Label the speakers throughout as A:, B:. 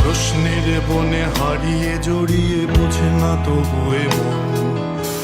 A: প্রশ্নের বনে হারিয়ে জড়িয়ে বুঝে না তবুয়ে মন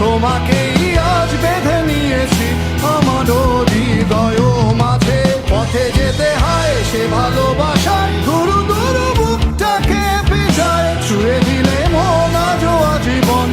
A: তোমাকেই আজ বেঁধে নিয়েছি। আমার হৃদয় মাঝে পথে যেতে হয়, সে ভালোবাসায় গুরু গুরু বুকটাকে বিজয় ছুঁয়ে দিলে মন আজ আজীবন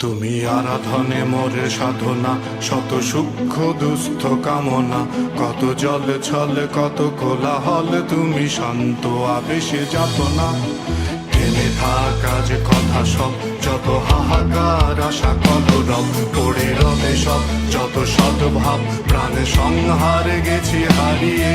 A: তুমি আরাধনে মোরে সাধনা, শত সূক্ষ্ম দুস্থ কামনা। কত জল ছল, কত কোলাহল, তুমি শান্ত আবেশে যাত না টেনে থাকা যে কথা সব, যত হাহাকার আশা কত রব, পড়ে রবে সব, যত সদ্ভাব, প্রাণে সংহার গেছি হারিয়ে।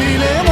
A: bile